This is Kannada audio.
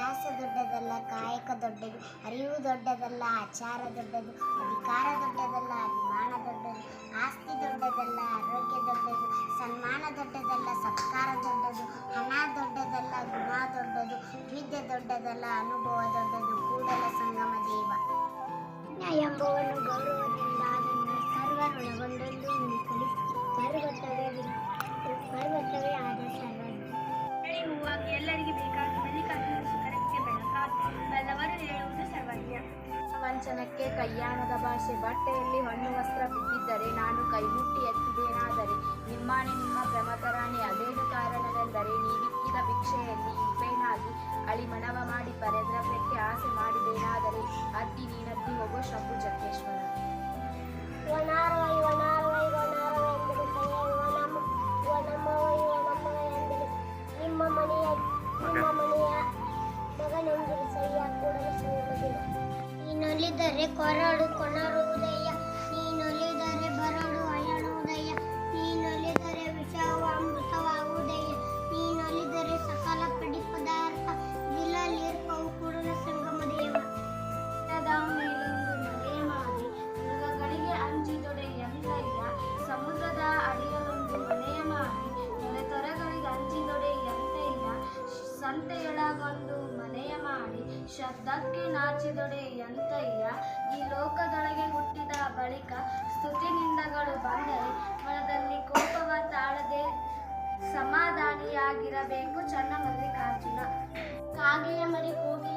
ಅಭ್ಯಾಸ ದೊಡ್ಡದಲ್ಲ, ಕಾಯಕ ದೊಡ್ಡದು, ಅರಿವು ದೊಡ್ಡದಲ್ಲ, ಆಚಾರ ದೊಡ್ಡದು, ಅಧಿಕಾರ ದೊಡ್ಡದಲ್ಲ, ಅಭಿಮಾನ ದೊಡ್ಡದು, ಆಸ್ತಿ ದೊಡ್ಡದಲ್ಲ, ಆರೋಗ್ಯ ದೊಡ್ಡದು, ಸನ್ಮಾನ ದೊಡ್ಡದಲ್ಲ, ಸತ್ಕಾರ ದೊಡ್ಡದು, ಹಣ ದೊಡ್ಡದಲ್ಲ, ಗುಣ ದೊಡ್ಡದು, ವಿದ್ಯೆ ದೊಡ್ಡದಲ್ಲ, ಅನುಭವ ದೊಡ್ಡದು, ಕೂಡಲ ಸಂಗಮ ದೇವ. ಎಂಬುವನು ಗೌರವದಿಂದ ವಂಚನಕ್ಕೆ ಕೈಯಾಣದ ಭಾಷೆ. ಬಟ್ಟೆಯಲ್ಲಿ ಹಣ್ಣು ವಸ್ತ್ರ ಬಿದ್ದಿದ್ದರೆ ನಾನು ಕೈಮುಟ್ಟಿ ಎತ್ತಿದೇನಾದರೆ ನಿಮ್ಮಾಣೆ ನಿಮ್ಮ ಪ್ರಮತರಾಣಿ ಅದೇನು ಕಾರಣವೆಂದರೆ ನೀವಿಕ್ಕಿದ ಭಿಕ್ಷೆಯಲ್ಲಿ ಇಂಪೇನಾಗಿ ಅಳಿಮಣವ ನೀನೊಲಿದರೆ ಕೊರಡು ಕೊನರುವುದಯ್ಯ ನೀನೊಲಿದರೆ ಬರಡು ಅಯಳುವುದಯ್ಯ ನೀನೊಲಿದರೆ ವಿಷವು ಅಮೃತವಾಗುವುದಯ್ಯ ನೀನೊಲಿದರೆ ಸಕಲ ಕಡಿ ಪದಾರ್ಥ ದಿಲಲಿರ್ಪವು ಕೂಡಲ ಸಂಗಮ ದೇವ ಮೇಲೊಂದು ಮನೆ ಮಾಡಿ ಮೃಗಗಳಿಗೆ ಅಂಜಿದೊಡೆ ಎಂತಯ್ಯ ಸಮುದ್ರದ ಅಡಿಯಲೊಂದು ಮನೆಯ ಮಾಡಿ ನೆಲೆತೊರೆಗಳಿಗೆ ಅಂಜಿದೊಡೆ ಎಂತಯ್ಯ ಸಂತೆಯೊಳಗೊಂದು ಮನೆಯ ಮಾಡಿ ಶಬ್ದಕ್ಕೆ ನಾಚಿದೊಡೆ ಚನ್ನ ಕಾಜಿನ ಕಾಗೆಯ ಮರಿ ಆನೆಯಾಗಬಲ್ಲುದೆ